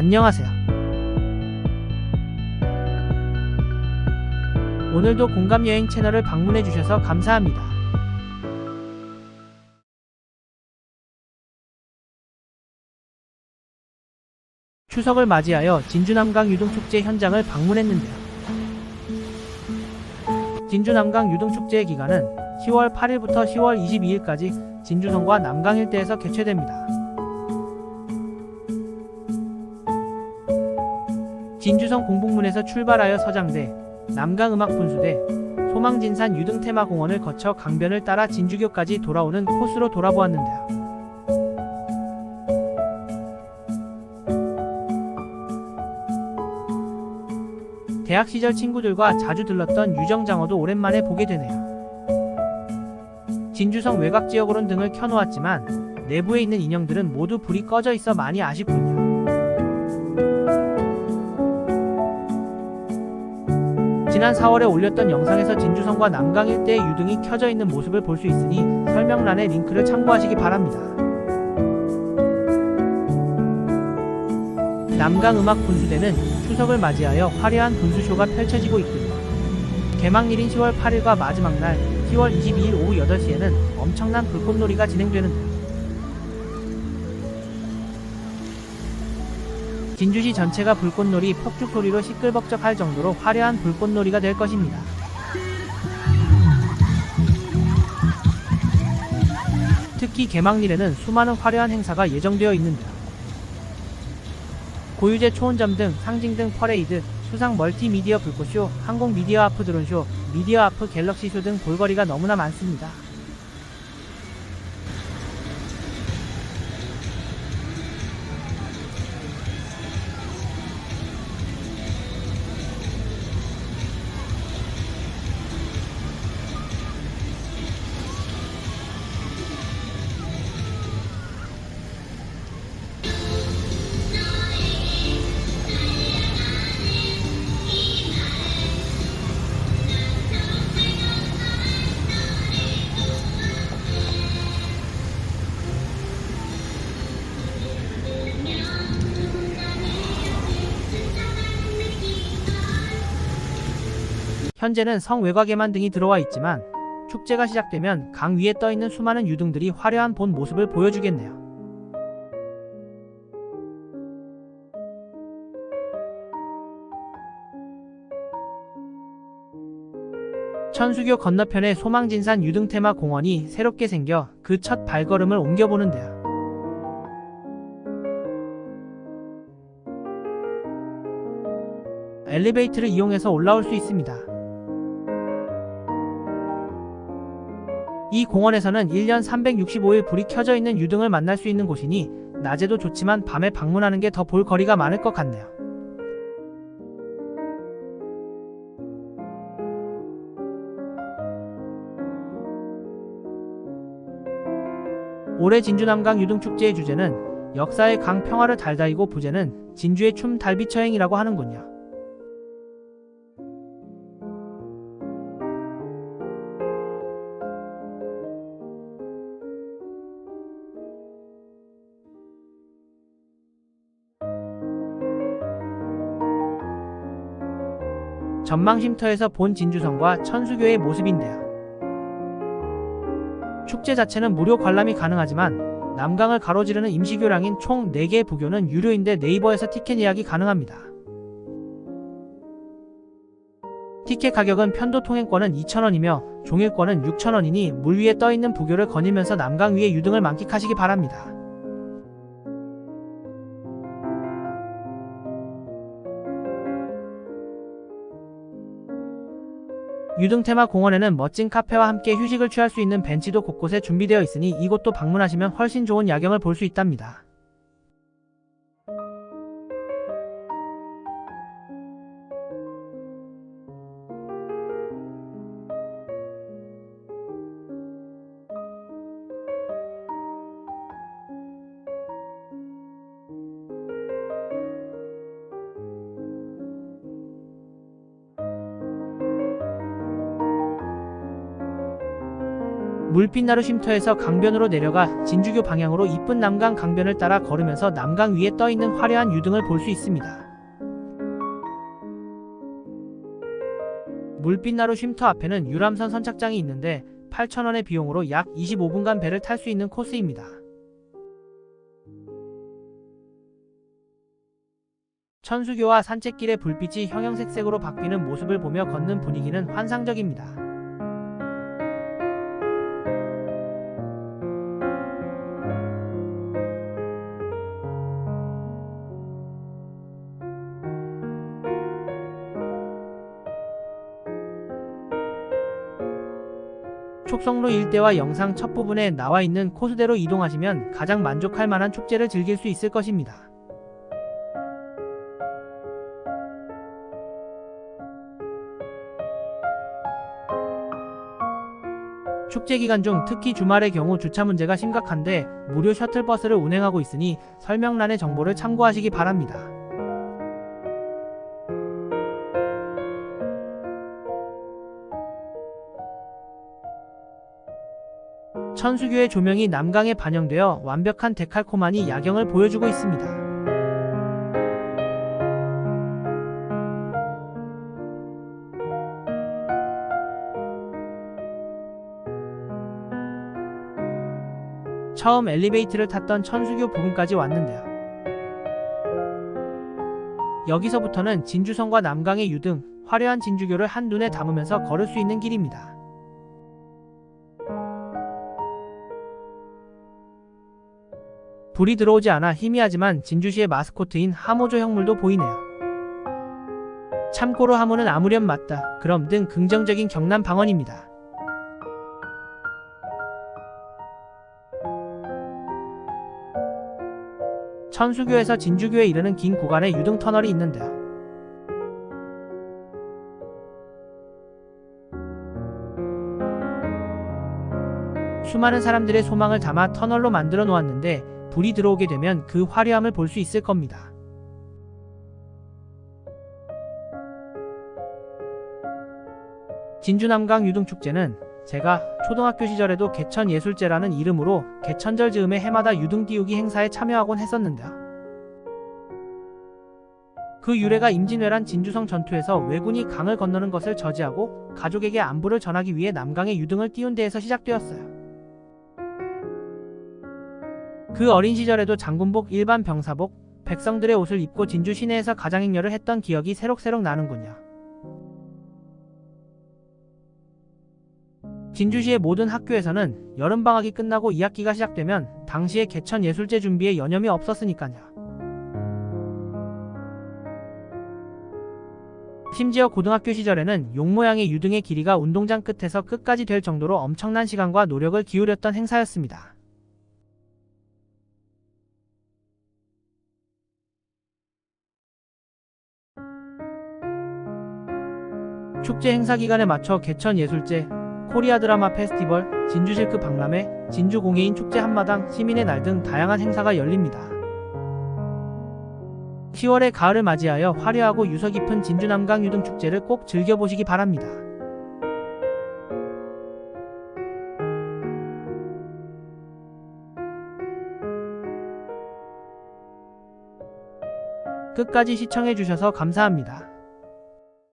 안녕하세요. 오늘도 공감여행 채널을 방문해 주셔서 감사합니다. 추석을 맞이하여 진주남강 유등축제 현장을 방문했는데요. 진주남강 유등축제의 기간은 10월 8일부터 10월 22일까지 진주성과 남강 일대에서 개최됩니다. 진주성 공복문에서 출발하여 서장대, 남강음악분수대, 소망진산 유등테마공원을 거쳐 강변을 따라 진주교까지 돌아오는 코스로 돌아보았는데요. 대학 시절 친구들과 자주 들렀던 유정장어도 오랜만에 보게 되네요. 진주성 외곽 지역으론 등을 켜놓았지만 내부에 있는 인형들은 모두 불이 꺼져 있어 많이 아쉽군요. 지난 4월에 올렸던 영상에서 진주성과 남강 일대의 유등이 켜져 있는 모습을 볼 수 있으니 설명란에 링크를 참고하시기 바랍니다. 남강 음악 분수대는 추석을 맞이하여 화려한 분수쇼가 펼쳐지고 있군요. 개막일인 10월 8일과 마지막 날 10월 22일 오후 8시에는 엄청난 불꽃놀이가 진행되는데요. 진주시 전체가 불꽃놀이 폭죽 소리로 시끌벅적할 정도로 화려한 불꽃놀이가 될 것입니다. 특히 개막일에는 수많은 화려한 행사가 예정되어 있는데요. 고유제 초원점 등 상징 등 퍼레이드, 수상 멀티미디어 불꽃쇼, 항공 미디어 아프 드론쇼, 미디어 아프 갤럭시쇼 등 볼거리가 너무나 많습니다. 현재는 성 외곽에만 등이 들어와 있지만 축제가 시작되면 강 위에 떠 있는 수많은 유등들이 화려한 본 모습을 보여주겠네요. 천수교 건너편에 소망진산 유등테마 공원이 새롭게 생겨 그 첫 발걸음을 옮겨보는데요. 엘리베이터를 이용해서 올라올 수 있습니다. 이 공원에서는 1년 365일 불이 켜져 있는 유등을 만날 수 있는 곳이니 낮에도 좋지만 밤에 방문하는 게 더 볼 거리가 많을 것 같네요. 올해 진주남강 유등축제의 주제는 역사의 강 평화를 달다이고 부제는 진주의 춤 달비처행이라고 하는군요. 전망쉼터에서 본 진주성과 천수교의 모습인데요. 축제 자체는 무료 관람이 가능하지만 남강을 가로지르는 임시교량인 총 4개 부교는 유료인데 네이버에서 티켓 예약이 가능합니다. 티켓 가격은 편도 통행권은 2,000원이며 종일권은 6,000원이니 물 위에 떠 있는 부교를 거니면서 남강 위의 유등을 만끽하시기 바랍니다. 유등테마 공원에는 멋진 카페와 함께 휴식을 취할 수 있는 벤치도 곳곳에 준비되어 있으니 이곳도 방문하시면 훨씬 좋은 야경을 볼 수 있답니다. 물빛나루 쉼터에서 강변으로 내려가 진주교 방향으로 이쁜 남강 강변을 따라 걸으면서 남강 위에 떠있는 화려한 유등을 볼 수 있습니다. 물빛나루 쉼터 앞에는 유람선 선착장이 있는데 8,000원의 비용으로 약 25분간 배를 탈 수 있는 코스입니다. 천수교와 산책길의 불빛이 형형색색으로 바뀌는 모습을 보며 걷는 분위기는 환상적입니다. 촉성로 일대와 영상 첫 부분에 나와 있는 코스대로 이동하시면 가장 만족할 만한 축제를 즐길 수 있을 것입니다. 축제 기간 중 특히 주말의 경우 주차 문제가 심각한데 무료 셔틀버스를 운행하고 있으니 설명란의 정보를 참고하시기 바랍니다. 천수교의 조명이 남강에 반영되어 완벽한 데칼코마니 야경을 보여주고 있습니다. 처음 엘리베이터를 탔던 천수교 부근까지 왔는데요. 여기서부터는 진주성과 남강의 유등, 화려한 진주교를 한눈에 담으면서 걸을 수 있는 길입니다. 불이 들어오지 않아 희미하지만 진주시의 마스코트인 하모조 형물도 보이네요. 참고로 하모는 아무렴 맞다, 그럼 등 긍정적인 경남 방언입니다. 천수교에서 진주교에 이르는 긴 구간에 유등 터널이 있는데요. 수많은 사람들의 소망을 담아 터널로 만들어 놓았는데 불이 들어오게 되면 그 화려함을 볼 수 있을 겁니다. 진주남강 유등축제는 제가 초등학교 시절에도 개천예술제라는 이름으로 개천절 즈음에 해마다 유등 띄우기 행사에 참여하곤 했었는데요. 그 유래가 임진왜란 진주성 전투에서 왜군이 강을 건너는 것을 저지하고 가족에게 안부를 전하기 위해 남강에 유등을 띄운 데에서 시작되었어요. 그 어린 시절에도 장군복 일반 병사복, 백성들의 옷을 입고 진주 시내에서 가장 행렬을 했던 기억이 새록새록 나는군요. 진주시의 모든 학교에서는 여름방학이 끝나고 2학기가 시작되면 당시에 개천 예술제 준비에 여념이 없었으니까요. 심지어 고등학교 시절에는 용 모양의 유등의 길이가 운동장 끝에서 끝까지 될 정도로 엄청난 시간과 노력을 기울였던 행사였습니다. 축제 행사 기간에 맞춰 개천 예술제, 코리아 드라마 페스티벌, 진주실크 박람회, 진주공예인 축제 한마당, 시민의 날 등 다양한 행사가 열립니다. 10월의 가을을 맞이하여 화려하고 유서 깊은 진주남강 유등 축제를 꼭 즐겨보시기 바랍니다. 끝까지 시청해주셔서 감사합니다.